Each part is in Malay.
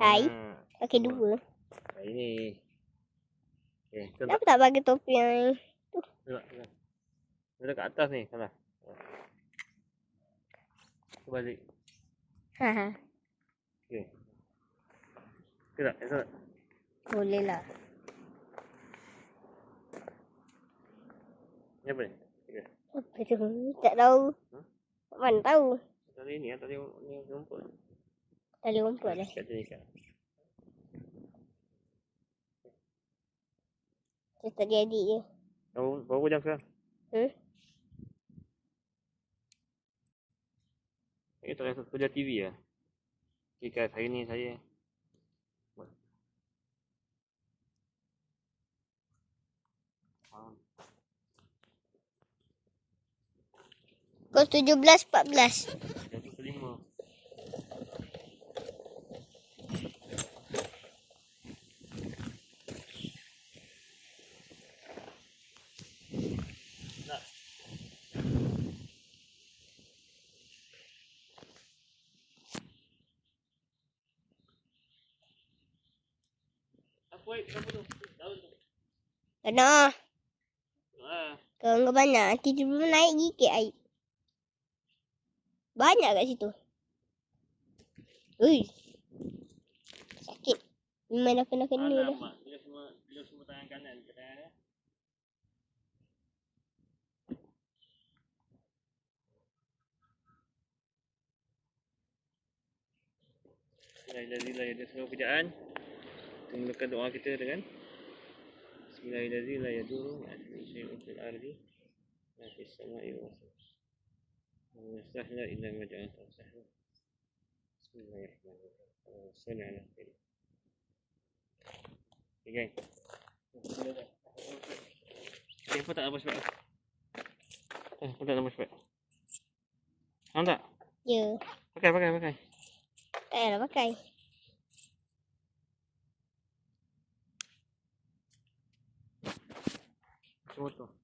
Hai. Ha, Pakai dua. Hari ni. Okay, tu tak. Kenapa tak pakai topi yang Tengok, tengok. Dia dekat atas ni. Salah. Tu balik. Ha ha. Okay. Okay tak? Boleh lah. Ni apa ni? Okay. Apa tu? Tak tahu. Hmm? Mana tahu? Tali ni, tali ni rumput. Tali rumput lah. Kat sini kan. Saya tak jadi je. Oh, baru jam sekarang? Hmm? Ini tak rasa kerja TV lah. Ya? Jika hari ni saya Pukul 17.14. wait, tu? Daun tu. Kena. Ah, Kalau enggak banyak, nanti tiba naik gigit air. Banyak kat situ. Ui. Sakit. Memang dah kena-kena dah. alamak. Bila semua, bila semua tangan kanan ke tangan eh? Bismillahirrahmanirrahim. Ada semua kerjaan. Kita mulakan doa kita dengan Bismillahirrahmanirrahim. La yadurru ma'asmi syai'un fil ardi. La fis sama'i wa Wa sahla illa ma ja'alta sahla. Bismillahirrahmanirrahim. Salli ala khair. Okay, gang. Eh, apa tak apa sebab? Eh, apa tak apa sebab? Faham tak? Ya. Pakai, pakai, pakai. Tak payahlah pakai. Semua tu.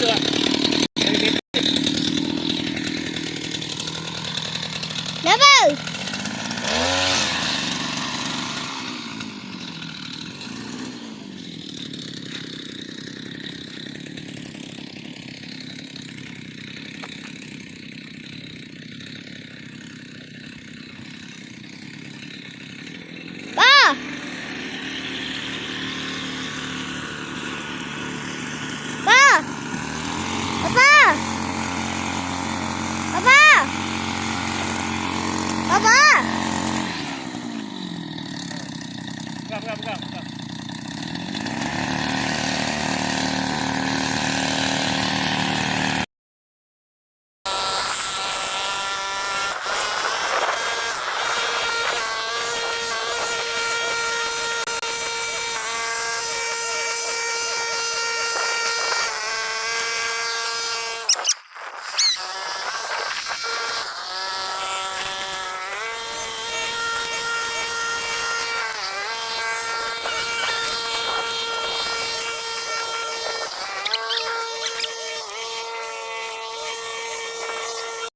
对爸。爸爸。爸爸。不干不干不干不干。